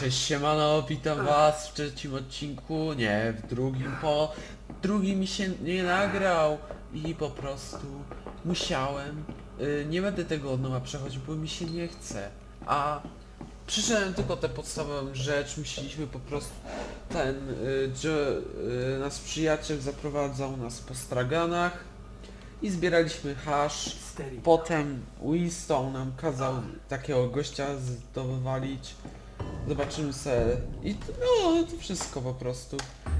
Cześć siemano, witam was w trzecim odcinku, nie, w drugim, po drugim mi się nie nagrał i po prostu musiałem, y, nie będę tego od nowa przechodzić, bo mi się nie chce, a przyszedłem tylko tę podstawową rzecz, musieliśmy po prostu, ten, y, że, y, nasz przyjaciel zaprowadzał nas po straganach i zbieraliśmy hasz, Potem Winston nam kazał takiego gościa zdobywalić. Zobaczymy se. I to, no, to wszystko po prostu.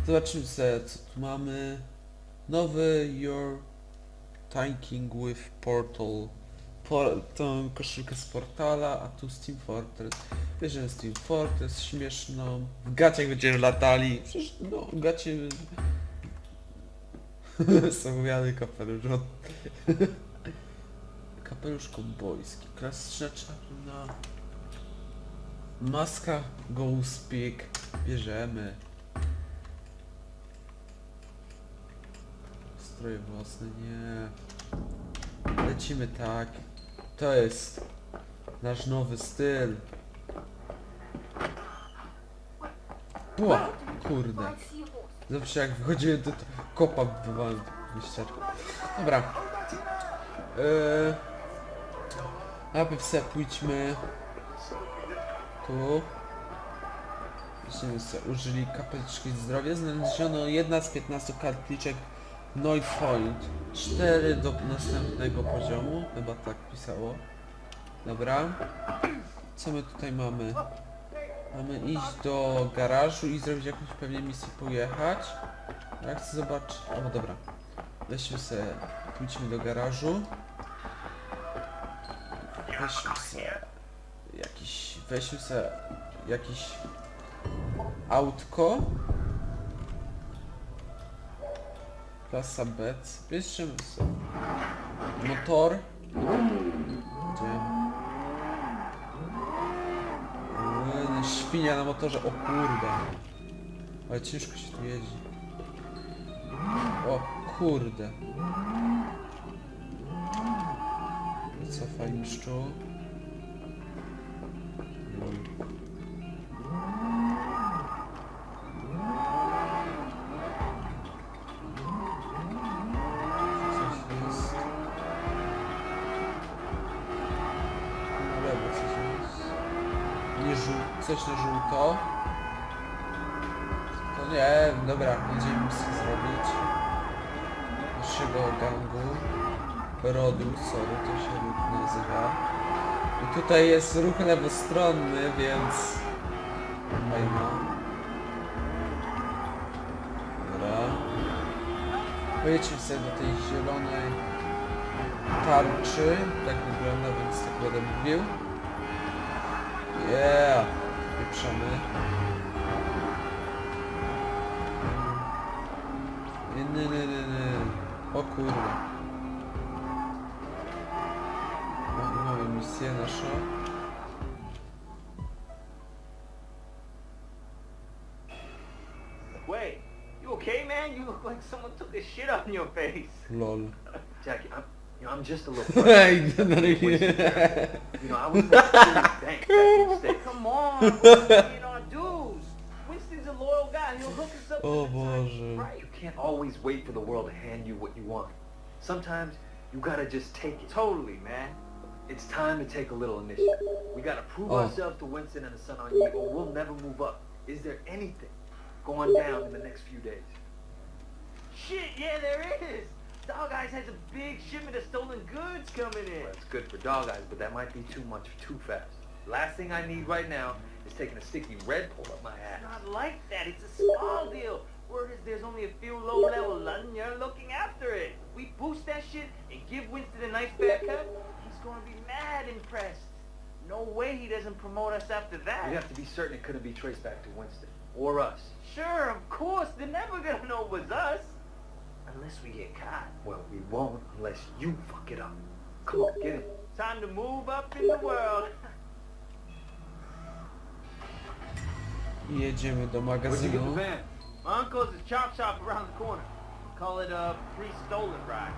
Zobaczymy se, co tu mamy. Nowy Your Tanking with Portal. Por, tą koszulkę z portala, a tu Steam Fortress. Bierzemy Steam Fortress, śmieszną. W gaciach będziemy latali. Przecież, no, gacie... Zapowiadany kapelusz. Kapelusz kowbojski, klasyczna czarna. Maska Speak. Bierzemy. Stroje własne, nie. Lecimy tak. To jest nasz nowy styl. Była, kurde. Zawsze jak wychodziłem to, to kopa bywałem w ścierku. Dobra. Eee, najpierw sobie pójdźmy tu. Sobie, użyli kapliczki zdrowia. Znaleziono jedna z 15 kapliczek Noid Point. 4 do następnego poziomu. Chyba tak pisało. Dobra. Co my tutaj mamy? Mamy iść do garażu i zrobić jakąś pewnie misję pojechać. Ja chcę zobaczyć. O dobra. Weźmy sobie, pójdźmy do garażu. Weźmy sobie weźmy sobie jakiś autko. Klasa B. Bierzemy sobie motor. Gdzie? Świnia na motorze, o kurde. Ale ciężko się tu jeździ. O kurde. Cofaj mistrzu. Rodu, sorry, to się nazywa. I tutaj jest ruch lewostronny, więc... Fajno. Dobra. Pojedźmy sobie do tej zielonej tarczy. Tak wygląda, więc tak będę mówił. Yeah! Pieprzamy. Nie, nie, nie, nie, nie. O kurde. Misję naszą. Wait, you okay, man? You look like someone took a shit on your face. LOL. Jackie, I'm, you know, I'm just a little. Denerwuję. you know, I was. Mistake. Come on, we're being our dues. Winston's a loyal guy. He'll hook us up. O with time. Boże. Right, you can't always wait for the world to hand you what you want. Sometimes you gotta just take it. Totally, man. It's time to take a little initiative. We gotta prove Oh. ourselves to Winston and the Sun on Yi, or we'll never move up. Is there anything going down in the next few days? Shit, yeah, there is. Dog Eyes has a big shipment of stolen goods coming in. Well, that's good for Dog Eyes, but that might be too much too fast. Last thing I need right now is taking a sticky red pull up my ass. Not like that. It's a small deal. Word is there's only a few low-level Londoners looking after it. We boost that shit and give Winston a nice fair cut. He's gonna be mad impressed. No way he doesn't promote us after that. We have to be certain it couldn't be traced back to Winston. Or us. Sure, of course. They're never gonna know it was us. Unless we get caught. Well, we won't unless you fuck it up. Come on, get it. Time to move up in the world. I jedziemy do Where'd you get the magazynu. van? My uncle's a chop shop around the corner. Call it a pre-stolen ride.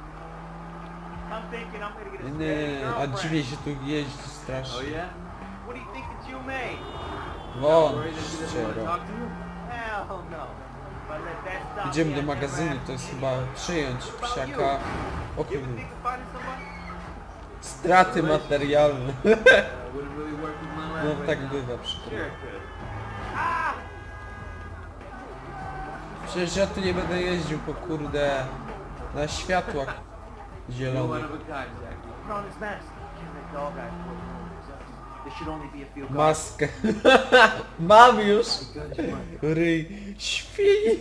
I'm thinking I'm gonna get a Nie, a girlfriend. się tu jeździ Oh strasznie. yeah? What do you think that you made? Won, Worried that she doesn't want to ściero. talk to you? Hell no. If I let that stop Idziemy me, do never magazynu, have to jest chyba przyjąć psiaka. O You ever kurde. think of finding somebody? Straty materialne. Uh, would it really work with my last No right tak now? bywa przy tym. Sure it could. Przecież ja tu nie będę jeździł po kurde na światłach You're one zielonych. of a kind, Jackie. Put on this mask. Give that dog eyes for a moment. This should only be a field goal. Maskę. Mam już! You. Ryj świni!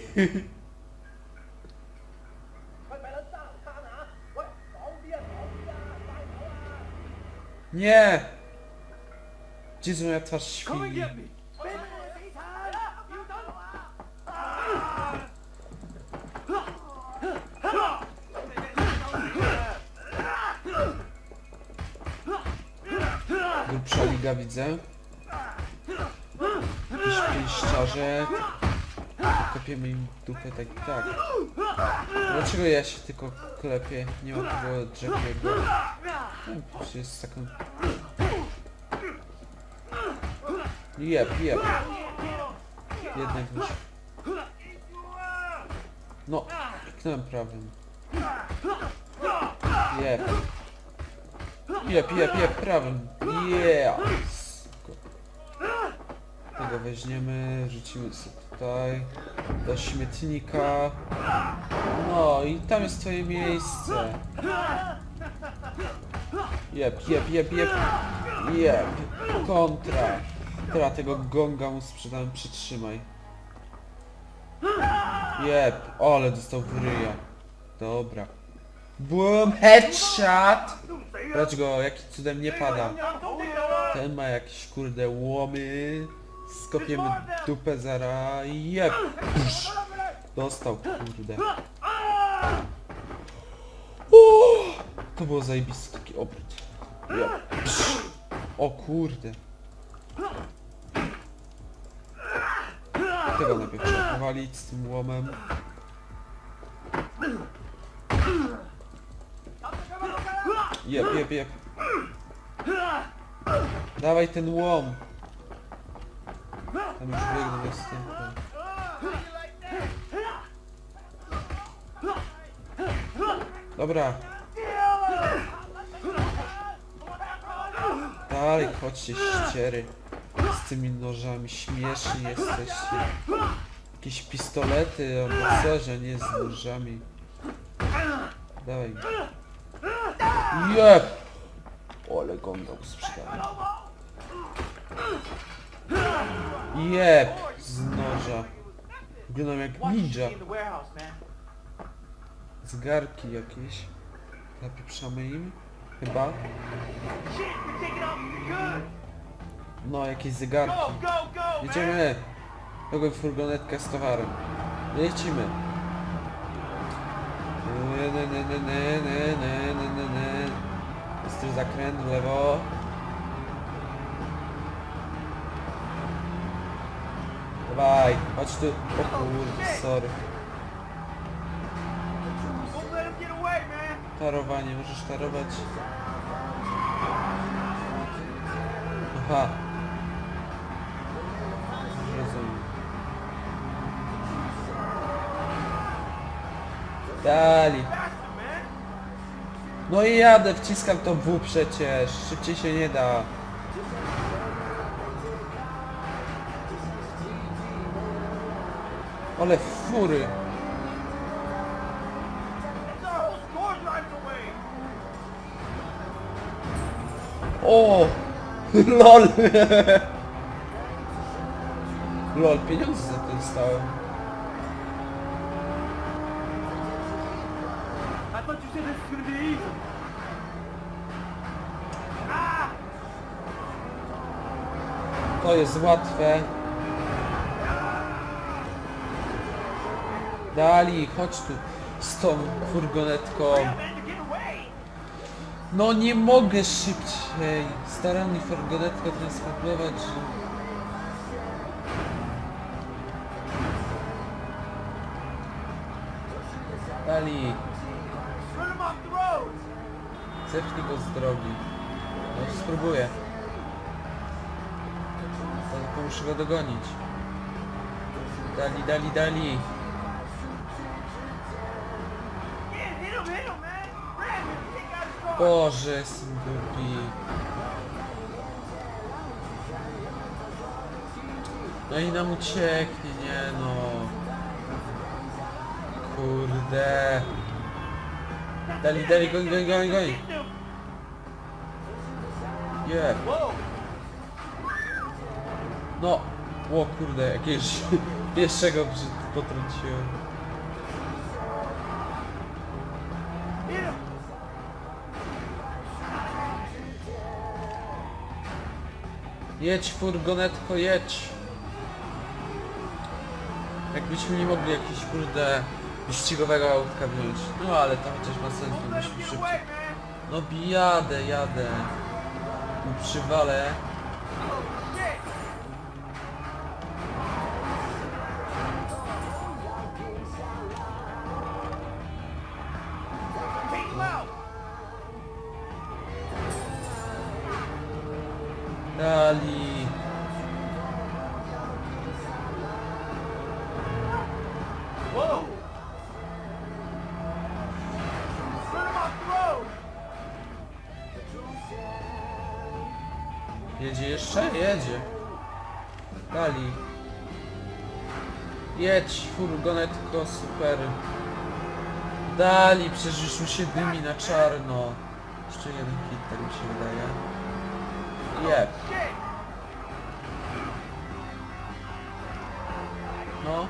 Nie! Gdzie jest moja twarz Come and świni? get me. Liga widzę. Jakiś. Kopiemy im dupę tak i tak. Dlaczego ja się tylko klepię? Nie ma tego drzewnego. No, Przecież jest taką... Jeb, jeb. Jednak musi... No, kliknąłem prawym. Jeb. Jep, jep, jep, prawym. Yeah. Tego weźmiemy, rzucimy sobie tutaj. Do śmietnika. No i tam jest twoje miejsce. Jep, jep, jep, jep. Jep. Kontra. Teraz tego gonga mu sprzedałem, przytrzymaj. Jep. O, ale dostał w ryja. Dobra. Boom, headshot! Dlaczego, jaki cudem nie pada? Ten ma jakieś kurde łomy. Skopiemy dupę zara i jeb. Psz. Dostał kurde. O, to było zajebisty taki obrót. O kurde. Tego najpierw trzeba powalić z tym łomem. Jeb, jeb, jeb. Dawaj ten łom. Tam już biegnę następny. Dobra. Dalej, chodźcie ściery. Z tymi nożami śmieszni jesteście. Jakieś pistolety o maserze, nie z nożami. Dawaj. Jep! Ole gondał sprzedany. Jep! Z noża. Wyglądam jak ninja. Zgarki jakieś. Napieprzamy im. Chyba. No, jakieś zegarki. Jedziemy! Kogoś furgonetkę z towarem. Lecimy. Ne, ne, ne, ne, ne, ne, ne. Też zakręt lewo. Dawaj, chodź tu. O kurde, sorry. Tarowanie, możesz tarować. Aha. Rozumiem. Dali. No i jadę, wciskam to W przecież. Szybciej się nie da. Ale fury. O! LOL! LOL, pieniądze za to dostałem. This gonna be easy. To jest łatwe. Dali, chodź tu z tą furgonetką. No nie mogę szybciej. Staram mi furgonetkę transportować. Dali, zepchnij go z drogi. No spróbuję. Tylko muszę go dogonić. Dali, dali, dali. Boże, głupi. No i nam ucieknie, nie no. Kurde. Dali, dali, goń, goń, goń, goń. Whoa. No. O kurde, jakiegoś pieszego brzyd potrąciłem. Jedź furgonetko, jedź. Jakbyśmy nie mogli jakiś kurde wyścigowego autka wziąć. No ale to chociaż ma sens, musimy get szybciej. No jadę, jadę. I super. Dali, przecież już mu się dymi na czarno. Jeszcze jeden hit, tak mi się wydaje. Shit. No.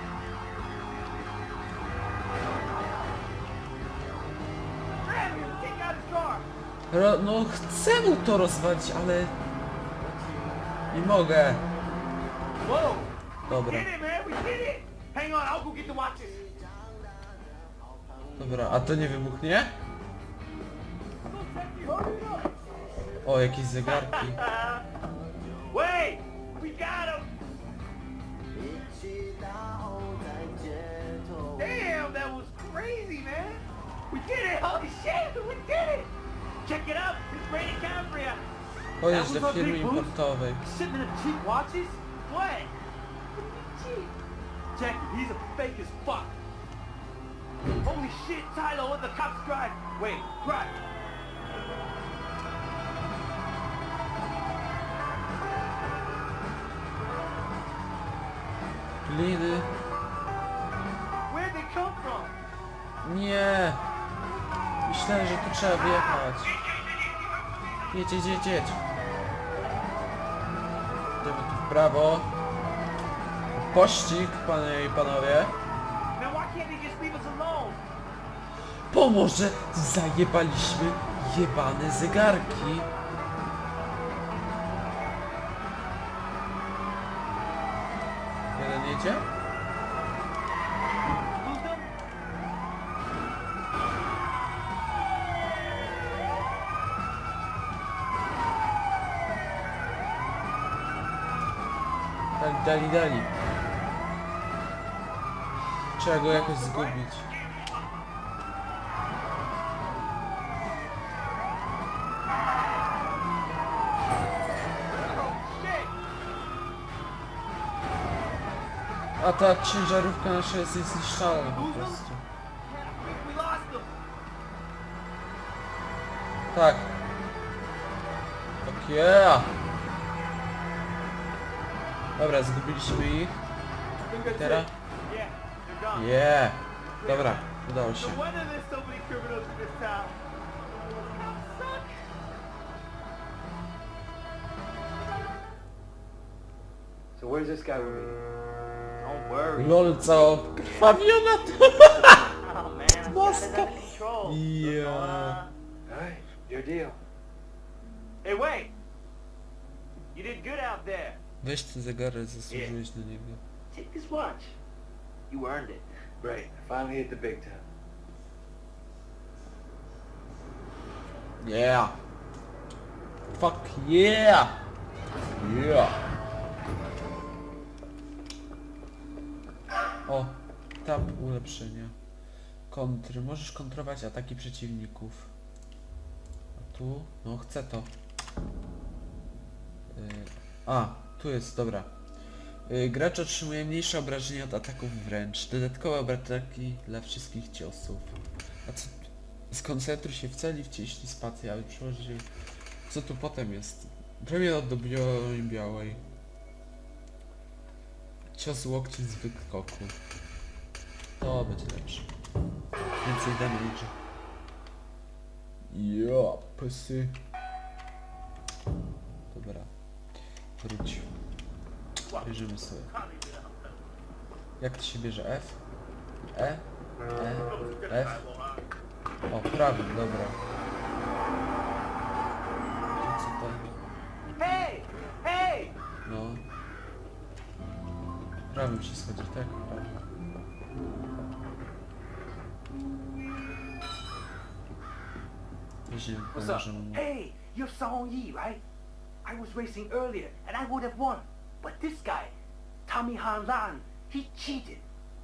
Ro no chcę mu to rozwalić, ale... Nie mogę. Dobra. Hang on, I'll go get the watches. Dobra, a to nie wybuchnie? O, jakieś zegarki. Wait, we got him. Damn, that was crazy, man. We did it. Holy shit, we did it. Check it out. It's Brady Cambria. Pojedź do firmy importowej. Shipment of cheap watches? What? Cheap. It. He's a fake as fuck. Holy shit, Tyler, what the cops drive? Wait, right. Gliny. Where'd they come from? Nie. Myślałem, że tu trzeba wjechać. Jedź, jedź, jedź, jedź. Idziemy tu w prawo. Pościg, panie i panowie. Pomoże! Zajebaliśmy jebane zegarki. Jeden jedzie? Dali, dali, dali. Trzeba go jakoś zgubić. A ta ciężarówka nasza jest niezniszczalna po prostu. Tak. Tak yeah. Dobra, zgubiliśmy ich. Teraz? Yeah. Dobra, udało się. So where's this guy with me? Don't worry. LOL co? Krwawiona to. Oh man, I got it Maska. under control. Yeah. All right, your deal. Hey, wait! You did good out there. Weź ten zegarek, zasłużyłeś na niego. Take this watch. You earned it. Great. I finally hit the big time. Yeah. Fuck yeah. Yeah. O, tab ulepszenia. Kontry. Możesz kontrować ataki przeciwników. A tu? No, chcę to. Yy, a, Tu jest, dobra. Y, Gracz otrzymuje mniejsze obrażenia od ataków wręcz. Dodatkowe ataki dla wszystkich ciosów. A co... Skoncentruj się w celi, wciśnij spację, ale przełoży... Co tu potem jest? Premia od broni białej. Cios łokciem z wyskoku. To będzie lepsze. Więcej damage. Ja, pysy. Dobra. Wróć. Bierzemy sobie. Jak to się bierze? F? E? E? F? O, prawym, dobra. Prawym się schodzi, tak? Prawym. What's up? Hey, you're Song Yi, right? I was racing earlier and I would have won. But this guy, Tommy Han Lan, he cheated.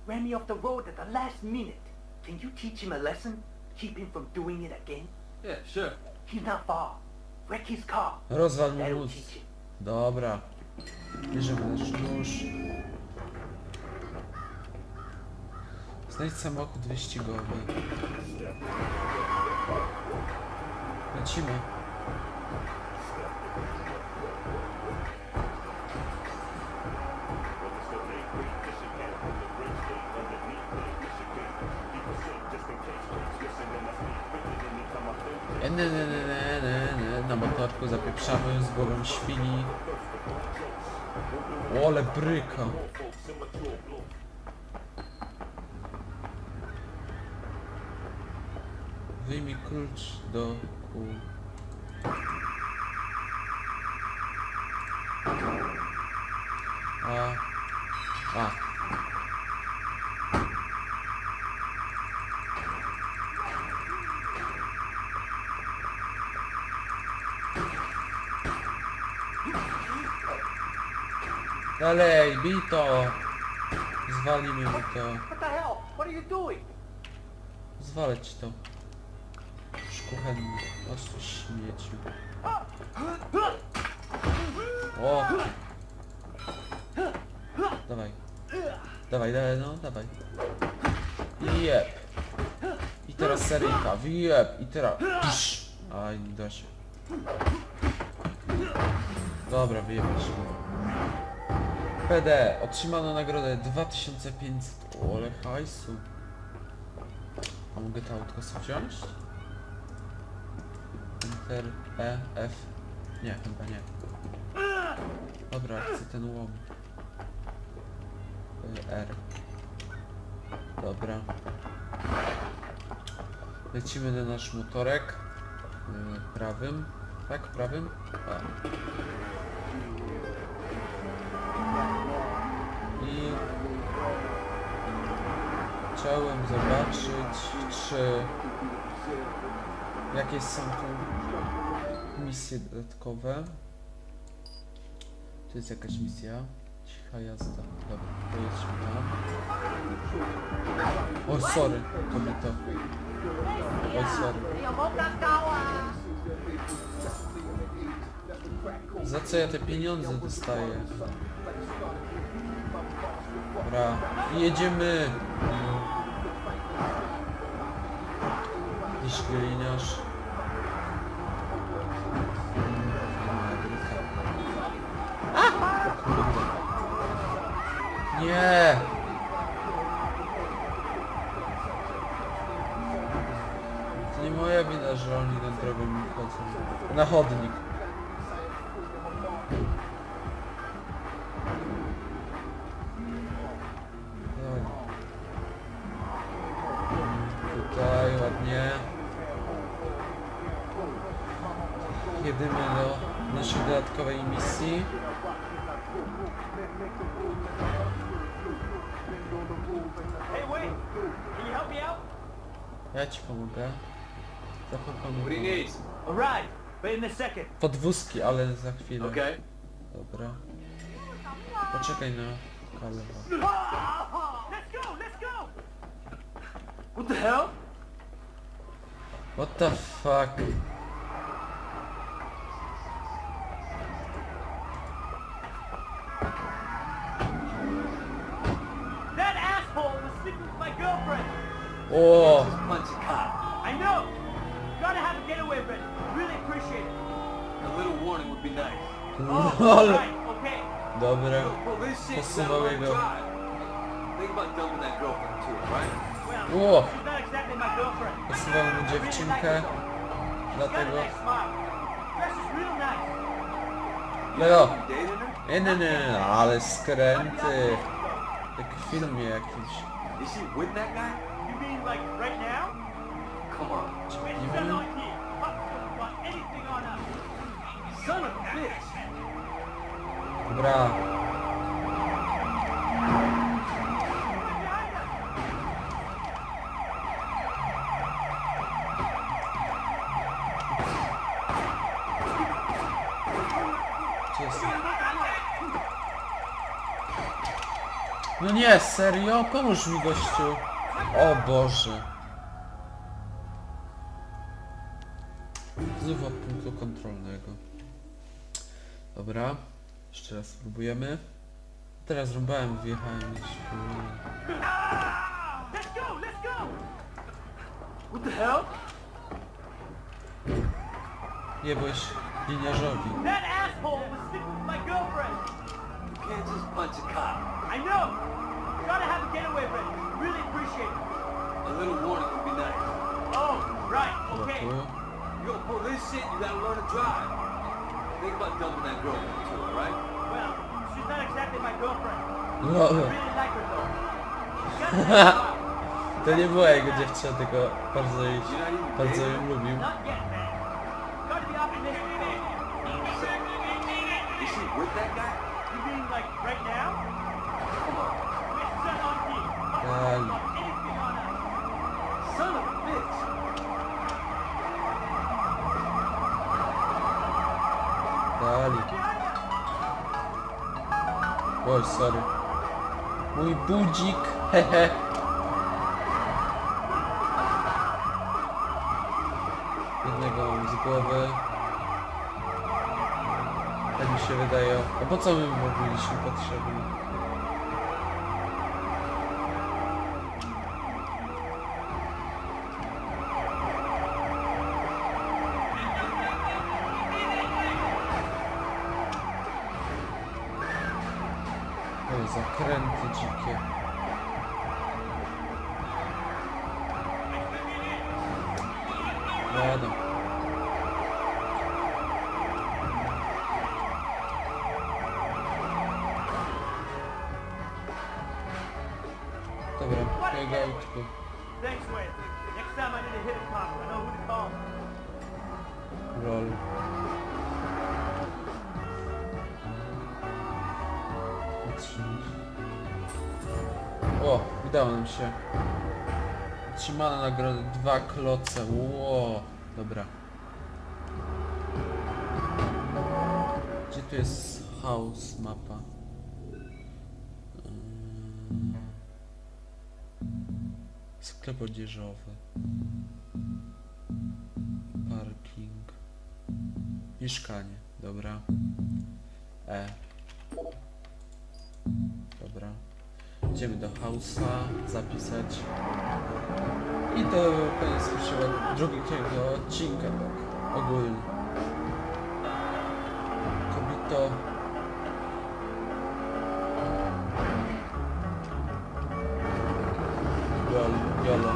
Ran me off the road at the last minute. Can you teach him a lesson? Keep him from doing it again? Yeah, sure. He's not far. Wreck his car. Rozwal mu That'll mózg. teach him. Dobra. Bierzemy nasz nóż. Znajdź samochód wyścigowy. Lecimy. Ne, ne, ne, ne, ne, ne. Na motorku zapieprzamy z głową świni. O, ale bryka. Klucz do kół. A. A. Dalej, bij to! Zwalimy mu to. What the hell? What are you doing? Zwalę ci to. Szkuchenny. O tu śmieciu. O! Dawaj. Dawaj, dawaj, no, dawaj. I jeb. I teraz seryjka. Jeb. I teraz... Psz. Aj, nie da się. Dobra, wyjebać. PD. Otrzymano nagrodę 2500. O, ale hajsu. A mogę to autko sobie wziąć? Enter, E, F. Nie, chyba nie. Dobra, chcę ten łom. Y, R. Dobra. Lecimy na nasz motorek. Y, Prawym. Tak, prawym? A. I chciałem zobaczyć, czy jakieś są tu misje dodatkowe. Tu jest jakaś misja. Cicha jazda. Dobra, pojedźmy tam. O, sorry, kobieto. Oj, sorry. Za co ja te pieniądze dostaję? Dobra, jedziemy! O kurde. Nie! To nie moja wina, że oni na drogą chodzą. Na chodnik. Jedymy do naszej dodatkowej misji. Ja ci pomogę. Zaproponuję. need? A ride, but in a second. Podwózki, ale za chwilę. Okay. Dobra. Poczekaj na go! What the hell? What the fuck? Oh. Punch a cop. I know. Gotta have a getaway, but really appreciate it. A little warning would be nice. oh, right, okay. Dobra. Well, this shit's not a drive. Think about dumping that girlfriend too, right? Well, oh. she's not exactly my girlfriend. Posuwamy dziewczynkę. Dlatego... No jo. Nie, nie, nie, nie, ale skręty. Jak film filmie jakimś. Is she with that guy? Like right now? Come on. Idea. Fuck want anything on us. Son of a bitch. Dobra. No nie, serio? Pomóż mi gościu. O Boże. Wzywa punktu kontrolnego. Dobra. Jeszcze raz spróbujemy. Teraz rąbałem, wjechałem gdzieś w... Let's go, let's go. What the hell? Jebłeś liniarzowi. That asshole was sleeping with my girlfriend. You can't just punch a cop. I know. Try to have a getaway ready. Really appreciate it. A little warning would be nice. Oh, right, Dobra, okay. tu. You gonna pull this shit, you gotta learn to drive. Think about dumping that girlfriend too, alright? Well, she's not exactly my girlfriend. I Lol. really like her though. She's got a nice smile. To nie była jego dziewczyna, tylko bardzo jej, You're not even bardzo dating ją her? lubił. Not yet, man. Got to be optimistic. So, is she with that guy? You mean like right now? Come on. We're set on deal. Fuck Dali. want anything on us. Son of a bitch. Dali. Oj, sorry. Mój budzik, hehe. Jednego mam z głowy. Tak mi się wydaje. A po co my byliśmy potrzebni? Oj, zakręty dzikie. Jadę. O, udało nam się. Otrzymano nagrodę dwa kloce. Ło, dobra. Gdzie tu jest house mapa? Ym, Sklep odzieżowy. Parking. Mieszkanie, dobra. E. Dobra. Idziemy do house'a, zapisać. I to koniec pierwszego, drugiego odcinka, tak ogólnie. Kobito. Jol, jolo.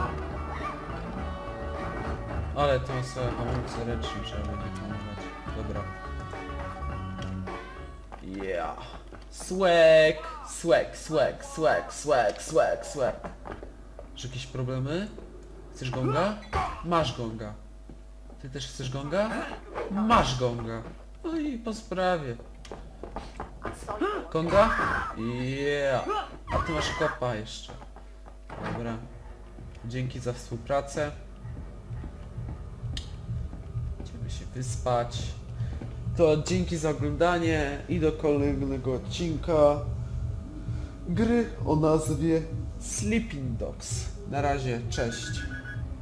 Ale to sobie hamulce ręczne trzeba będzie hamować. Dobra. Yeah. Swag, swag, swag, swag, swag, swag, swag. Czy jakieś problemy? Chcesz gonga? Masz gonga. Ty też chcesz gonga? Masz gonga. No i po sprawie. Konga? Yeah. A ty masz kopa jeszcze. Dobra. Dzięki za współpracę. Idziemy się wyspać. To dzięki za oglądanie i do kolejnego odcinka gry o nazwie Sleeping Dogs. Na razie, cześć.